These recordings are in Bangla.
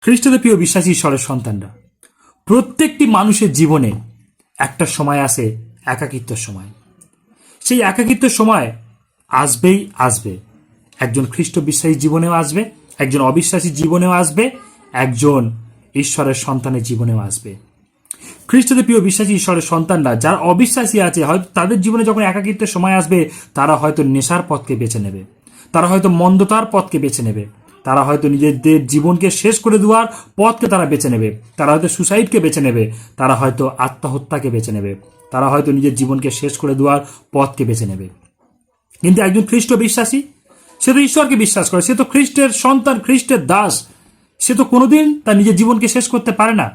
খ্রিস্টদের প্রিয় বিশ্বাসী ঈশ্বরের সন্তানরা। প্রত্যেকটি মানুষের জীবনে একটা সময় আসে একাকিত্বের সময়। সেই একাকিত্বের সময় আসবেই আসবে। একজন খ্রিস্ট বিশ্বাসী জীবনেও আসবে, একজন অবিশ্বাসী জীবনেও আসবে, একজন ঈশ্বরের সন্তানের জীবনেও আসবে। খ্রিস্টদের প্রিয় বিশ্বাসী ঈশ্বরের সন্তানরা যারা অবিশ্বাসী আছে, হয়তো তাদের জীবনে যখন একাকিত্বের সময় আসবে, তারা হয়তো নেশার পথকে বেছে নেবে। তারা হয়তো মন্দতার পথকে বেছে নেবে। তারা হয়তো নিজেদের জীবনকে শেষ করে দেওয়ার পথকে তারা বেছে নেবে। তারা হয়তো সুসাইডকে বেছে নেবে। তারা হয়তো আত্মহত্যাকে বেছে নেবে। তারা হয়তো নিজের জীবনকে শেষ করে দেওয়ার পথকে বেছে নেবে। কিন্তু একজন খ্রিস্ট বিশ্বাসী, সে তো ঈশ্বরকে বিশ্বাস করে। সে তো খ্রিস্টের সন্তান, খ্রিস্টের দাস। সে তো কোনোদিন তার নিজের জীবনকে শেষ করতে পারে না।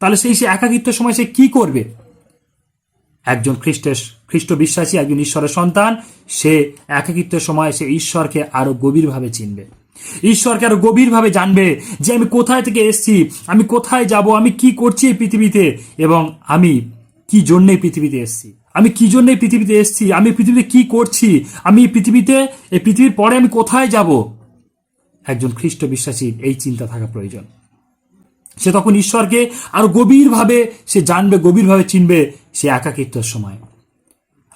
তাহলে সেই সে একাকিত্বের সময় সে কি করবে? একজন খ্রিস্টের খ্রিস্ট বিশ্বাসী, একজন ঈশ্বরের সন্তান, সে একাকিত্বের সময় সে ঈশ্বরকে আরও গভীরভাবে চিনবে। ঈশ্বরকে আরও গভীরভাবে জানবে যে আমি কোথায় থেকে এসেছি, আমি কোথায় যাব, আমি কি করছি এই পৃথিবীতে এবং আমি কি জন্য পৃথিবীতে এসেছি? আমি কি জন্য এই পৃথিবীতে এসেছি? আমি পৃথিবীতে কি করছি? আমি পৃথিবীতে, এই পৃথিবীর পরে আমি কোথায় যাব? একজন খ্রিস্ট বিশ্বাসীর এই চিন্তা থাকা প্রয়োজন। সে তখন ঈশ্বরকে আরও গভীরভাবে সে জানবে, গভীরভাবে চিনবে সে একাকিত্বের সময়।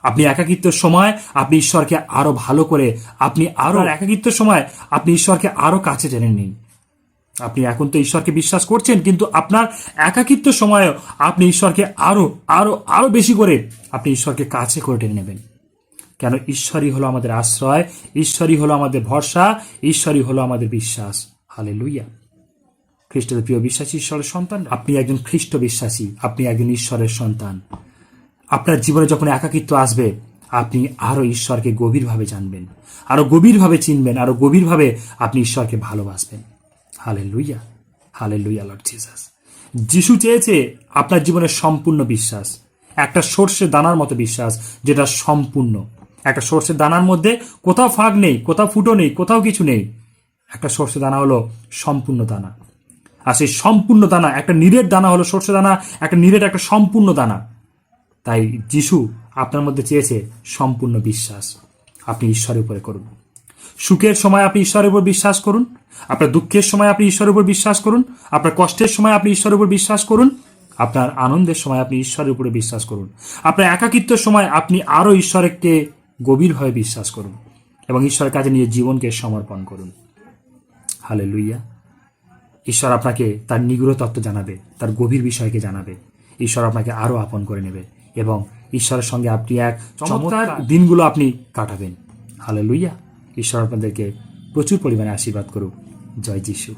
আপনি একাকিত্বের সময় আপনি ঈশ্বরকে আরও ভালো করে, আপনি আরও একাকিত্বের সময় আপনি ঈশ্বরকে আরও কাছে টেনে নিন। আপনি এখন তো ঈশ্বরকে বিশ্বাস করছেন, কিন্তু আপনার একাকিত্ব সময়ে আপনি ঈশ্বরকে আরও আরও আরও বেশি করে আপনি ঈশ্বরকে কাছে করে টেনে নেবেন। কেন? ঈশ্বরই হলো আমাদের আশ্রয়, ঈশ্বরই হলো আমাদের ভরসা, ঈশ্বরই হলো আমাদের বিশ্বাস। হালে লুইয়া খ্রিস্টের প্রিয় বিশ্বাসী ঈশ্বরের সন্তান আপনি একজন খ্রিস্ট বিশ্বাসী, আপনি একজন ঈশ্বরের সন্তান। আপনার জীবনে যখন একাকিত্ব আসবে, আপনি আরও ঈশ্বরকে গভীরভাবে জানবেন আরও গভীরভাবে চিনবেন আরও গভীরভাবে আপনি ঈশ্বরকে ভালোবাসবেন। হালে লুইয়া হালে লুইয়া লর্ড জিসাস। যিশু চেয়েছে আপনার জীবনের সম্পূর্ণ বিশ্বাস, একটা সর্ষে দানার মতো বিশ্বাস, যেটা সম্পূর্ণ। একটা সর্ষের দানার মধ্যে কোথাও ফাঁক নেই, কোথাও ফুটো নেই, কোথাও কিছু নেই। একটা সর্ষে দানা হলো সম্পূর্ণ দানা। আর সেই সম্পূর্ণ দানা, একটা নীরের দানা হলো সর্ষে দানা, একটা নীরের একটা সম্পূর্ণ দানা। তাই যিশু আপনার মধ্যে চেয়েছে সম্পূর্ণ বিশ্বাস। আপনি ঈশ্বরের উপরে করুন। সুখের সময় আপনি ঈশ্বরের উপর বিশ্বাস করুন। আপনার দুঃখের সময় আপনি ঈশ্বরের উপর বিশ্বাস করুন। আপনার কষ্টের সময় আপনি ঈশ্বরের উপর বিশ্বাস করুন। আপনার আনন্দের সময় আপনি ঈশ্বরের উপরে বিশ্বাস করুন। আপনার একাকিত্বের সময় আপনি আরও ঈশ্বরকে গভীরভাবে বিশ্বাস করুন এবং ঈশ্বরের কাছে নিজের জীবনকে সমর্পণ করুন। হালে লুইয়া ঈশ্বর আপনাকে তার নিগূঢ় তত্ত্ব জানাবে, তার গভীর বিষয়কে জানাবে। ঈশ্বর আপনাকে আরও আপন করে নেবে। এবং ঈশ্বরের সঙ্গে আপনি এক চমৎকার। দিনগুলো আপনি কাটাবেন। হালে লুইয়া ঈশ্বর আপনাদেরকে প্রচুর পরিমাণে আশীর্বাদ করুক। জয় যিশু।